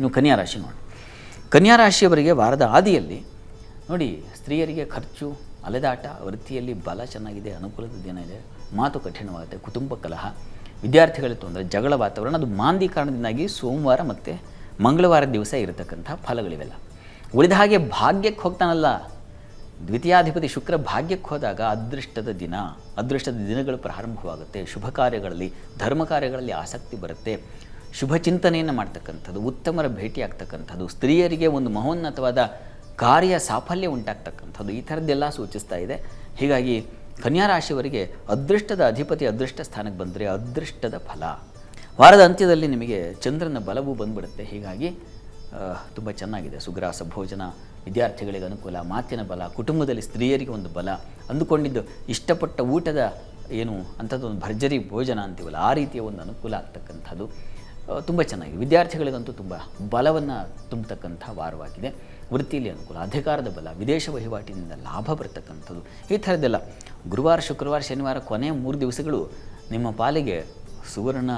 ಇನ್ನು ಕನ್ಯಾ ರಾಶಿ ನೋಡಿ. ಕನ್ಯಾ ರಾಶಿಯವರಿಗೆ ವಾರದ ಆದಿಯಲ್ಲಿ ನೋಡಿ ಸ್ತ್ರೀಯರಿಗೆ ಖರ್ಚು, ಅಲೆದಾಟ, ವೃತ್ತಿಯಲ್ಲಿ ಬಲ ಚೆನ್ನಾಗಿದೆ, ಅನುಕೂಲದ ದಿನ ಇದೆ, ಮಾತು ಕಠಿಣವಾಗುತ್ತೆ, ಕುಟುಂಬ ಕಲಹ ವಿದ್ಯಾರ್ಥಿಗಳಿಗೆ ತೊಂದರೆ, ಜಗಳ ವಾತಾವರಣ, ಅದು ಮಾಂದಿ ಕಾರಣದಿಂದಾಗಿ ಸೋಮವಾರ ಮತ್ತು ಮಂಗಳವಾರ ದಿವಸ ಇರತಕ್ಕಂಥ ಫಲಗಳಿವೆಲ್ಲ. ಉಳಿದ ಹಾಗೆ ಭಾಗ್ಯಕ್ಕೆ ಹೋಗ್ತಾನಲ್ಲ, ದ್ವಿತೀಯಾಧಿಪತಿ ಶುಕ್ರ ಭಾಗ್ಯಕ್ಕೆ ಹೋದಾಗ ಅದೃಷ್ಟದ ದಿನ, ಅದೃಷ್ಟದ ದಿನಗಳು ಪ್ರಾರಂಭವಾಗುತ್ತೆ, ಶುಭ ಕಾರ್ಯಗಳಲ್ಲಿ, ಧರ್ಮ ಕಾರ್ಯಗಳಲ್ಲಿ ಆಸಕ್ತಿ ಬರುತ್ತೆ ಶುಭ ಚಿಂತನೆಯನ್ನು ಮಾಡ್ತಕ್ಕಂಥದ್ದು, ಉತ್ತಮರ ಭೇಟಿ ಆಗ್ತಕ್ಕಂಥದ್ದು, ಸ್ತ್ರೀಯರಿಗೆ ಒಂದು ಮಹೋನ್ನತವಾದ ಕಾರ್ಯ ಸಾಫಲ್ಯ ಉಂಟಾಗ್ತಕ್ಕಂಥದ್ದು, ಈ ಥರದ್ದೆಲ್ಲ ಸೂಚಿಸ್ತಾ ಇದೆ. ಹೀಗಾಗಿ ಕನ್ಯಾ ರಾಶಿಯವರಿಗೆ ಅದೃಷ್ಟದ ಅಧಿಪತಿ ಅದೃಷ್ಟ ಸ್ಥಾನಕ್ಕೆ ಬಂದರೆ ಅದೃಷ್ಟದ ಫಲ. ವಾರದ ಅಂತ್ಯದಲ್ಲಿ ನಿಮಗೆ ಚಂದ್ರನ ಬಲವು ಬಂದ್ಬಿಡುತ್ತೆ. ಹೀಗಾಗಿ ತುಂಬ ಚೆನ್ನಾಗಿದೆ. ಸುಗ್ರಾಸ, ಭೋಜನ, ವಿದ್ಯಾರ್ಥಿಗಳಿಗೆ ಅನುಕೂಲ, ಮಾತಿನ ಬಲ, ಕುಟುಂಬದಲ್ಲಿ ಸ್ತ್ರೀಯರಿಗೆ ಒಂದು ಬಲ. ಅಂದುಕೊಂಡಿದ್ದು ಇಷ್ಟಪಟ್ಟ ಊಟದ ಏನು ಅಂಥದ್ದೊಂದು ಭರ್ಜರಿ ಭೋಜನ ಅಂತೀವಲ್ಲ, ಆ ರೀತಿಯ ಒಂದು ಅನುಕೂಲ ಆಗ್ತಕ್ಕಂಥದ್ದು. ತುಂಬ ಚೆನ್ನಾಗಿದೆ. ವಿದ್ಯಾರ್ಥಿಗಳಿಗಂತೂ ತುಂಬ ಬಲವನ್ನು ತುಂಬತಕ್ಕಂಥ ವಾರವಾಗಿದೆ. ವೃತ್ತಿಯಲ್ಲಿ ಅನುಕೂಲ, ಅಧಿಕಾರದ ಬಲ, ವಿದೇಶ ವಹಿವಾಟಿನಿಂದ ಲಾಭ ಬರ್ತಕ್ಕಂಥದ್ದು, ಈ ಥರದ್ದೆಲ್ಲ ಗುರುವಾರ, ಶುಕ್ರವಾರ, ಶನಿವಾರ ಕೊನೆಯ ಮೂರು ದಿವಸಗಳು ನಿಮ್ಮ ಪಾಲಿಗೆ ಸುವರ್ಣ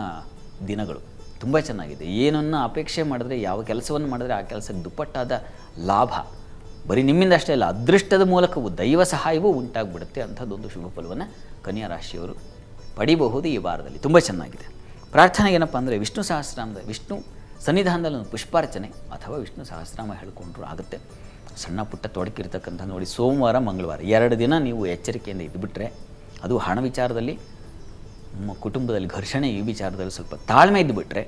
ದಿನಗಳು. ತುಂಬ ಚೆನ್ನಾಗಿದೆ. ಏನನ್ನು ಅಪೇಕ್ಷೆ ಮಾಡಿದ್ರೆ, ಯಾವ ಕೆಲಸವನ್ನು ಮಾಡಿದ್ರೆ ಆ ಕೆಲಸಕ್ಕೆ ದುಪ್ಪಟ್ಟಾದ ಲಾಭ. ಬರೀ ನಿಮ್ಮಿಂದ ಅಷ್ಟೇ ಅಲ್ಲ, ಅದೃಷ್ಟದ ಮೂಲಕವೂ ದೈವ ಸಹಾಯವೂ ಉಂಟಾಗ್ಬಿಡುತ್ತೆ ಅಂಥದ್ದೊಂದು ಶುಭ ಫಲವನ್ನು ಕನ್ಯಾ ರಾಶಿಯವರು ಪಡಿಬಹುದು ಈ ವಾರದಲ್ಲಿ. ತುಂಬ ಚೆನ್ನಾಗಿದೆ. ಪ್ರಾರ್ಥನೆ ಏನಪ್ಪ ಅಂದರೆ ವಿಷ್ಣು ಸಹಸ್ರನಾಮದ, ವಿಷ್ಣು ಸನ್ನಿಧಾನದಲ್ಲಿ ಒಂದು ಪುಷ್ಪಾರ್ಚನೆ ಅಥವಾ ವಿಷ್ಣು ಸಹಸ್ರನಾಮ ಹೇಳಿಕೊಂಡ್ರು ಆಗುತ್ತೆ. ಸಣ್ಣ ಪುಟ್ಟ ತೊಡಕಿರ್ತಕ್ಕಂಥ ನೋಡಿ, ಸೋಮವಾರ, ಮಂಗಳವಾರ ಎರಡು ದಿನ ನೀವು ಎಚ್ಚರಿಕೆಯಿಂದ ಇದ್ದುಬಿಟ್ರೆ ಅದು ಹಣ ವಿಚಾರದಲ್ಲಿ ನಮ್ಮ ಕುಟುಂಬದಲ್ಲಿ ಘರ್ಷಣೆ ಈ ವಿಚಾರದಲ್ಲಿ ಸ್ವಲ್ಪ ತಾಳ್ಮೆ ಇದ್ದುಬಿಟ್ರೆ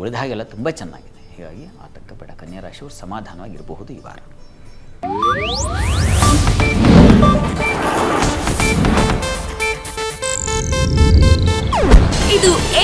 ಉಳಿದ ಹಾಗೆಲ್ಲ ತುಂಬ ಚೆನ್ನಾಗಿದೆ. ಹೀಗಾಗಿ ಆತಂಕ ಬೇಡ. ಕನ್ಯಾ ರಾಶಿಯವರು ಸಮಾಧಾನವಾಗಿರಬಹುದು ಈ ವಾರ.